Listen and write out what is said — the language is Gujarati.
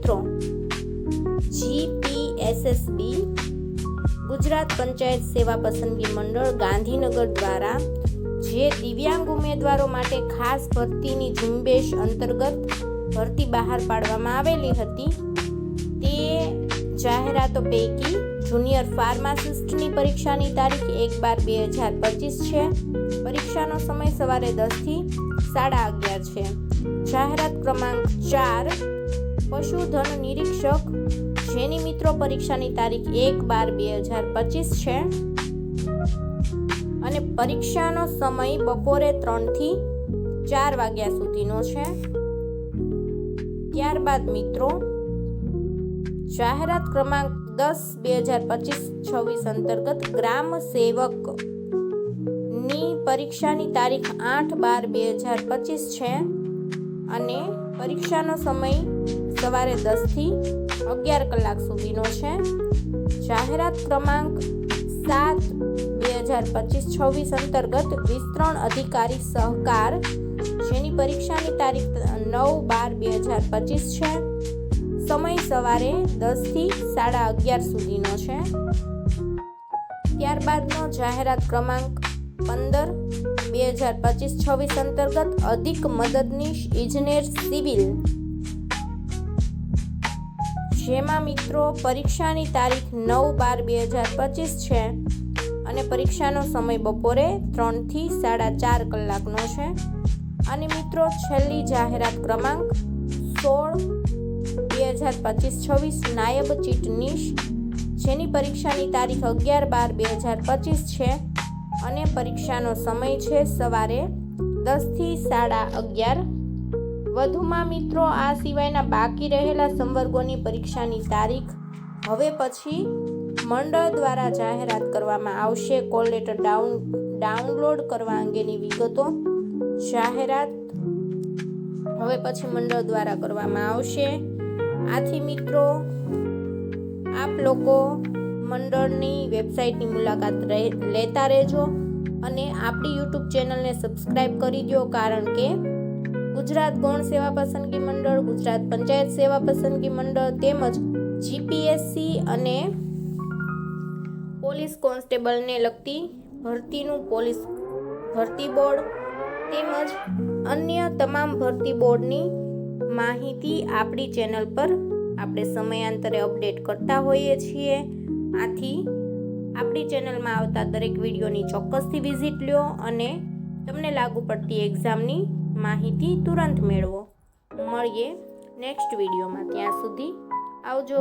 મિત્રો જીપીએસએસબી ગુજરાત પંચાયત સેવા પસંદગી મંડળ ગાંધીનગર દ્વારા જે દિવ્યાંગ ઉમેદવારો માટે ખાસ ભરતીની ઝુંબેશ અંતર્ગત ભરતી બહાર પાડવામાં આવેલી હતી, તે જાહેરાતો પૈકી જુનિયર ફાર્માસિસ્ટની પરીક્ષાની તારીખ એક બાર બે હજાર પચીસ છે. પરીક્ષાનો સમય સવારે દસથી સાડા અગિયાર છે. જાહેરાત ક્રમાંક ચાર પશુધન નિરીક્ષક, જેની મિત્રો પરીક્ષાની તારીખ એક બાર બે હજાર પચીસ છે. અને પરીક્ષાનો સમય બપોરે ત્રણથી ચાર વાગ્યા સુધીનો છે. ત્યારબાદ મિત્રો, જાહેરાત ક્રમાંક દસ બે હજાર પચીસ છવ્વીસ અંતર્ગત ગ્રામ સેવકની પરીક્ષાની તારીખ આઠ બાર બે હજાર પચીસ છે. અને પરીક્ષાનો સમય સવારે દસથી અગિયાર કલાક સુધીનો છે. જાહેરાત ક્રમાંક સાત બે હજાર પચીસ છવ્વીસ અંતર્ગત વિસ્તરણ અધિકારી સહકાર, જેની પરીક્ષાની તારીખ નવ બાર બે હજાર પચીસ છે. સમય સવારે દસથી સાડા અગિયાર સુધીનો છે. ત્યારબાદનો જાહેરાત ક્રમાંક પંદર બે હજાર પચીસ છવ્વીસ અંતર્ગત અધિક મદદનીશ ઇજનેર સિવિલ જેમાં મિત્રો પરીક્ષાની તારીખ નવ બાર બે હજાર પચીસ છે અને પરીક્ષાનો સમય બપોરે ત્રણથી સાડા ચાર કલાકનો છે. અને મિત્રો છેલ્લી જાહેરાત ક્રમાંક સોળ બે હજાર પચીસ છવ્વીસ નાયબ ચીટનીશ, જેની પરીક્ષાની તારીખ અગિયાર બાર બે હજાર પચીસ છે અને પરીક્ષાનો સમય છે સવારે દસથી સાડા અગિયાર વધુમાં મિત્રો, આ સિવાયના બાકી રહેલા સંવર્ગોની પરીક્ષાની તારીખ હવે પછી મંડળ દ્વારા જાહેરાત કરવામાં આવશે. કોલ લેટર ડાઉન, ડાઉનલોડ કરવા અંગેની વિગતો જાહેરાત હવે પછી મંડળ દ્વારા કરવામાં આવશે. આથી મિત્રો, આપ લોકો મંડળની વેબસાઇટની મુલાકાત લેતા રહેજો અને આપણી યુટ્યુબ ચેનલને સબસ્ક્રાઈબ કરી દો કારણ કે ગુજરાત ગૌણ સેવા પસંદગી મંડળ, ગુજરાત પંચાયત સેવા પસંદગી મંડળ તેમજ જીપીએસસી અને પોલીસ કોન્સ્ટેબલને લગતી ભરતીનું પોલીસ ભરતી બોર્ડ તેમજ અન્ય તમામ ભરતી બોર્ડની માહિતી આપણી ચેનલ પર આપણે સમયાંતરે અપડેટ કરતા હોઈએ છીએ. આથી આપણી ચેનલમાં આવતા દરેક વિડીયોની ચોક્કસથી વિઝિટ લ્યો અને તમને લાગુ પડતી એક્ઝામની માહિતી તુરંત મેળવો મળીએ નેક્સ્ટ વિડીયોમાં ત્યાં સુધી આવજો